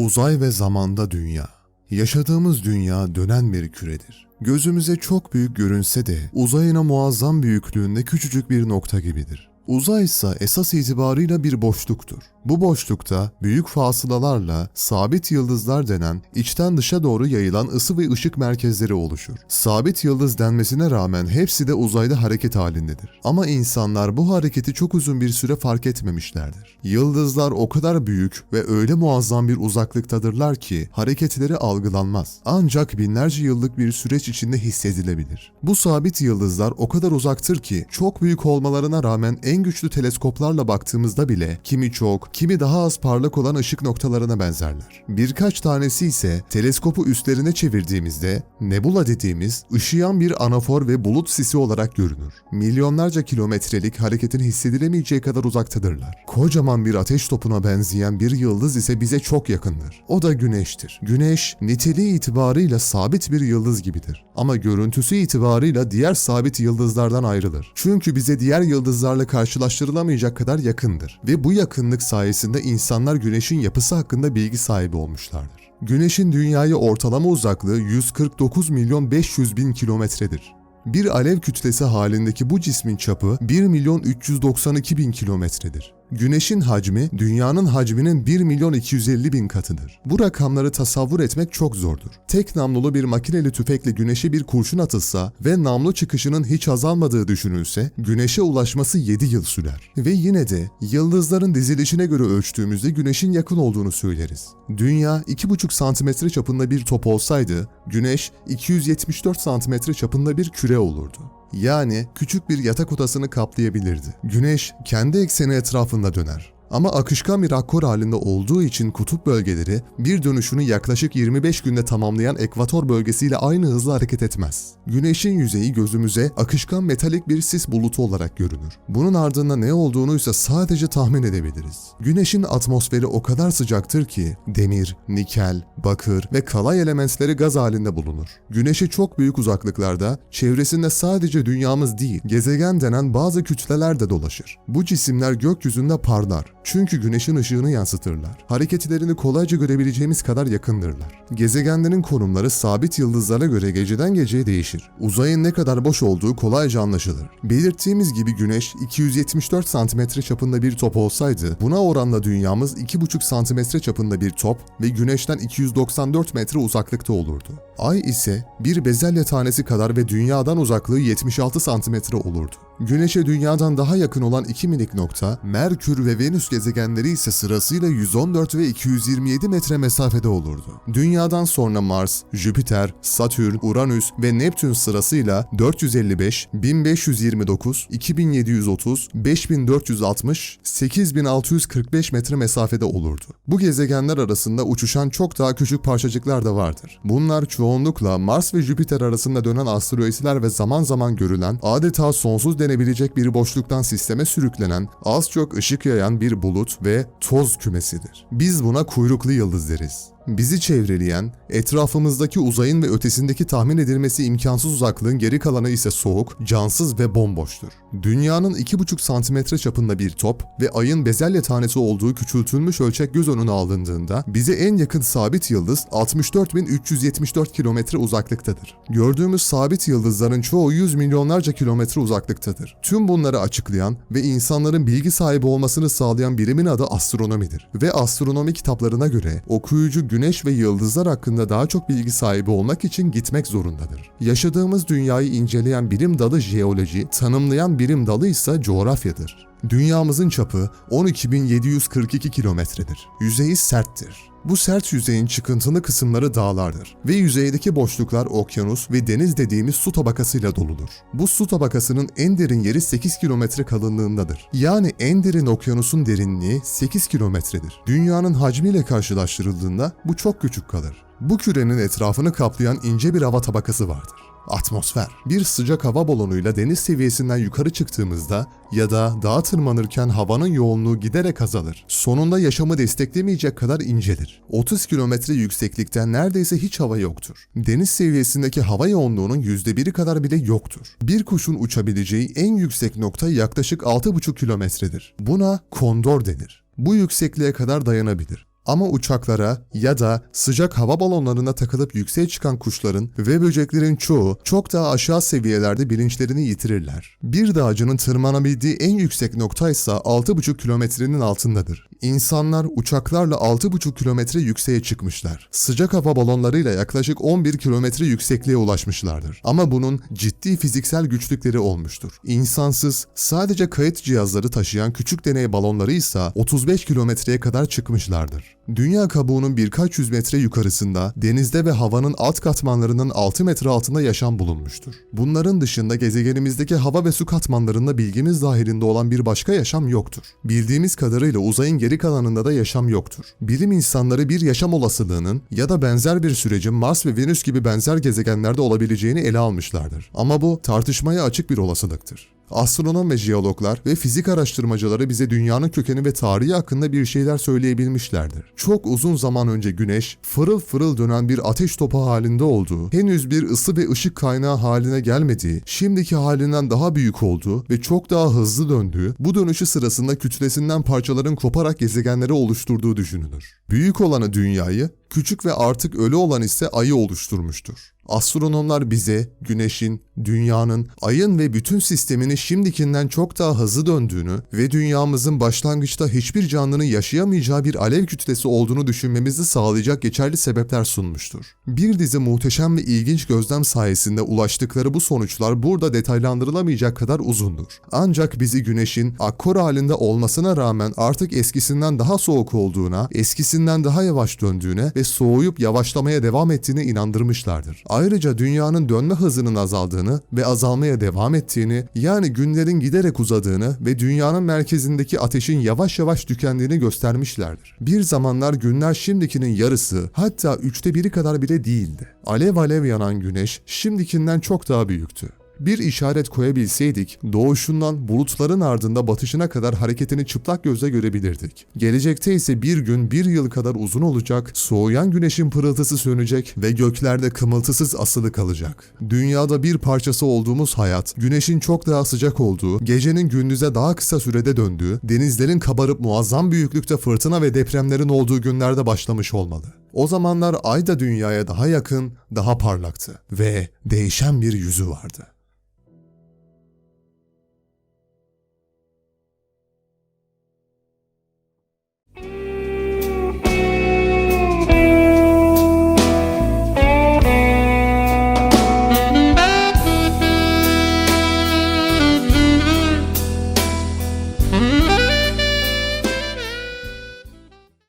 Uzay ve zamanda dünya. Yaşadığımız dünya dönen bir küredir. Gözümüze çok büyük görünse de uzayına muazzam büyüklüğünde küçücük bir nokta gibidir. Uzay ise esas itibarıyla bir boşluktur. Bu boşlukta büyük fasılalarla sabit yıldızlar denen içten dışa doğru yayılan ısı ve ışık merkezleri oluşur. Sabit yıldız denmesine rağmen hepsi de uzayda hareket halindedir. Ama insanlar bu hareketi çok uzun bir süre fark etmemişlerdir. Yıldızlar o kadar büyük ve öyle muazzam bir uzaklıktadırlar ki hareketleri algılanmaz. Ancak binlerce yıllık bir süreç içinde hissedilebilir. Bu sabit yıldızlar o kadar uzaktır ki çok büyük olmalarına rağmen en güçlü teleskoplarla baktığımızda bile kimi çok, kimi daha az parlak olan ışık noktalarına benzerler. Birkaç tanesi ise teleskopu üstlerine çevirdiğimizde nebula dediğimiz ışıyan bir anafor ve bulut sisi olarak görünür. Milyonlarca kilometrelik hareketin hissedilemeyeceği kadar uzaktadırlar. Kocaman bir ateş topuna benzeyen bir yıldız ise bize çok yakındır. O da güneştir. Güneş niteliği itibarıyla sabit bir yıldız gibidir. Ama görüntüsü itibarıyla diğer sabit yıldızlardan ayrılır. Çünkü bize diğer yıldızlarla karşılaştırılamayacak kadar yakındır. Ve bu yakınlık sayesinde insanlar güneşin yapısı hakkında bilgi sahibi olmuşlardır. Güneşin dünyaya ortalama uzaklığı 149 milyon 500 bin kilometredir. Bir alev kütlesi halindeki bu cismin çapı 1 milyon 392 bin kilometredir. Güneşin hacmi dünyanın hacminin 1 milyon 250 bin katıdır. Bu rakamları tasavvur etmek çok zordur. Tek namlulu bir makineli tüfekle güneşe bir kurşun atılsa ve namlu çıkışının hiç azalmadığı düşünülse güneşe ulaşması 7 yıl sürer. Ve yine de yıldızların dizilişine göre ölçtüğümüzde güneşin yakın olduğunu söyleriz. Dünya 2,5 santimetre çapında bir top olsaydı güneş 274 santimetre çapında bir küre olurdu. Yani küçük bir yatak odasını kaplayabilirdi. Güneş kendi ekseni etrafında döner. Ama akışkan bir akkor halinde olduğu için kutup bölgeleri bir dönüşünü yaklaşık 25 günde tamamlayan ekvator bölgesiyle aynı hızla hareket etmez. Güneşin yüzeyi gözümüze akışkan metalik bir sis bulutu olarak görünür. Bunun ardında ne olduğunu ise sadece tahmin edebiliriz. Güneşin atmosferi o kadar sıcaktır ki demir, nikel, bakır ve kalay elementleri gaz halinde bulunur. Güneşe çok büyük uzaklıklarda çevresinde sadece dünyamız değil, gezegen denen bazı kütleler de dolaşır. Bu cisimler gökyüzünde parlar. Çünkü güneşin ışığını yansıtırlar. Hareketlerini kolayca görebileceğimiz kadar yakındırlar. Gezegenlerin konumları sabit yıldızlara göre geceden geceye değişir. Uzayın ne kadar boş olduğu kolayca anlaşılır. Belirttiğimiz gibi güneş 274 santimetre çapında bir top olsaydı buna oranla dünyamız 2,5 santimetre çapında bir top ve güneşten 294 metre uzaklıkta olurdu. Ay ise bir bezelye tanesi kadar ve dünyadan uzaklığı 76 santimetre olurdu. Güneşe dünyadan daha yakın olan iki minik nokta, Merkür ve Venüs gezegenleri ise sırasıyla 114 ve 227 metre mesafede olurdu. Dünyadan sonra Mars, Jüpiter, Satürn, Uranüs ve Neptün sırasıyla 455, 1529, 2730, 5460, 8645 metre mesafede olurdu. Bu gezegenler arasında uçuşan çok daha küçük parçacıklar da vardır. Bunlar çoğunlukla Mars ve Jüpiter arasında dönen asteroidler ve zaman zaman görülen adeta sonsuz denebilecek bir boşluktan sisteme sürüklenen, az çok ışık yayan bir bulut ve toz kümesidir. Biz buna kuyruklu yıldız deriz. Bizi çevreleyen, etrafımızdaki uzayın ve ötesindeki tahmin edilmesi imkansız uzaklığın geri kalanı ise soğuk, cansız ve bomboştur. Dünyanın 2,5 santimetre çapında bir top ve ayın bezelye tanesi olduğu küçültülmüş ölçek göz önüne alındığında bize en yakın sabit yıldız 64.374 kilometre uzaklıktadır. Gördüğümüz sabit yıldızların çoğu 100 milyonlarca kilometre uzaklıktadır. Tüm bunları açıklayan ve insanların bilgi sahibi olmasını sağlayan bilimin adı astronomidir. Ve astronomi kitaplarına göre okuyucu güneş ve yıldızlar hakkında daha çok bilgi sahibi olmak için gitmek zorundadır. Yaşadığımız dünyayı inceleyen bilim dalı jeoloji, tanımlayan bilim dalı ise coğrafyadır. Dünyamızın çapı 12.742 kilometredir. Yüzeyi serttir. Bu sert yüzeyin çıkıntılı kısımları dağlardır ve yüzeydeki boşluklar okyanus ve deniz dediğimiz su tabakasıyla doludur. Bu su tabakasının en derin yeri 8 kilometre kalınlığındadır. Yani en derin okyanusun derinliği 8 kilometredir. Dünyanın hacmiyle karşılaştırıldığında bu çok küçük kalır. Bu kürenin etrafını kaplayan ince bir hava tabakası vardır. Atmosfer. Bir sıcak hava balonuyla deniz seviyesinden yukarı çıktığımızda ya da dağa tırmanırken havanın yoğunluğu giderek azalır. Sonunda yaşamı desteklemeyecek kadar incelir. 30 kilometre yükseklikten neredeyse hiç hava yoktur. Deniz seviyesindeki hava yoğunluğunun %1'i kadar bile yoktur. Bir kuşun uçabileceği en yüksek nokta yaklaşık 6,5 kilometredir. Buna kondor denir. Bu yüksekliğe kadar dayanabilir. Ama uçaklara ya da sıcak hava balonlarına takılıp yükseğe çıkan kuşların ve böceklerin çoğu çok daha aşağı seviyelerde bilinçlerini yitirirler. Bir dağcının tırmanabildiği en yüksek nokta ise 6,5 kilometrenin altındadır. İnsanlar uçaklarla 6,5 kilometre yükseğe çıkmışlar. Sıcak hava balonlarıyla yaklaşık 11 kilometre yüksekliğe ulaşmışlardır. Ama bunun ciddi fiziksel güçlükleri olmuştur. İnsansız, sadece kayıt cihazları taşıyan küçük deney balonları ise 35 kilometreye kadar çıkmışlardır. Dünya kabuğunun birkaç yüz metre yukarısında, denizde ve havanın alt katmanlarının 6 metre altında yaşam bulunmuştur. Bunların dışında gezegenimizdeki hava ve su katmanlarında bilgimiz dahilinde olan bir başka yaşam yoktur. Bildiğimiz kadarıyla uzayın geri kalanında da yaşam yoktur. Bilim insanları bir yaşam olasılığının ya da benzer bir sürecin Mars ve Venüs gibi benzer gezegenlerde olabileceğini ele almışlardır. Ama bu tartışmaya açık bir olasılıktır. Astronom ve jeologlar ve fizik araştırmacıları bize dünyanın kökeni ve tarihi hakkında bir şeyler söyleyebilmişlerdir. Çok uzun zaman önce güneş, fırıl fırıl dönen bir ateş topu halinde olduğu, henüz bir ısı ve ışık kaynağı haline gelmediği, şimdiki halinden daha büyük olduğu ve çok daha hızlı döndüğü, bu dönüşü sırasında kütlesinden parçaların koparak gezegenleri oluşturduğu düşünülür. Büyük olanı dünyayı, küçük ve artık ölü olan ise ayı oluşturmuştur. Astronomlar bize güneşin, dünyanın, ayın ve bütün sisteminin şimdikinden çok daha hızlı döndüğünü ve dünyamızın başlangıçta hiçbir canlının yaşayamayacağı bir alev kütlesi olduğunu düşünmemizi sağlayacak geçerli sebepler sunmuştur. Bir dizi muhteşem ve ilginç gözlem sayesinde ulaştıkları bu sonuçlar burada detaylandırılamayacak kadar uzundur. Ancak bizi güneşin akkor halinde olmasına rağmen artık eskisinden daha soğuk olduğuna, eskisinden daha yavaş döndüğüne ve soğuyup yavaşlamaya devam ettiğine inandırmışlardır. Ayrıca dünyanın dönme hızının azaldığını ve azalmaya devam ettiğini, yani günlerin giderek uzadığını ve dünyanın merkezindeki ateşin yavaş yavaş tükendiğini göstermişlerdir. Bir zamanlar günler şimdikinin yarısı, hatta üçte biri kadar bile değildi. Alev alev yanan güneş şimdikinden çok daha büyüktü. Bir işaret koyabilseydik, doğuşundan bulutların ardında batışına kadar hareketini çıplak gözle görebilirdik. Gelecekte ise bir gün bir yıl kadar uzun olacak, soğuyan güneşin pırıltısı sönecek ve göklerde kımıltısız asılı kalacak. Dünyada bir parçası olduğumuz hayat, güneşin çok daha sıcak olduğu, gecenin gündüze daha kısa sürede döndüğü, denizlerin kabarıp muazzam büyüklükte fırtına ve depremlerin olduğu günlerde başlamış olmalı. O zamanlar ay da dünyaya daha yakın, daha parlaktı ve değişen bir yüzü vardı.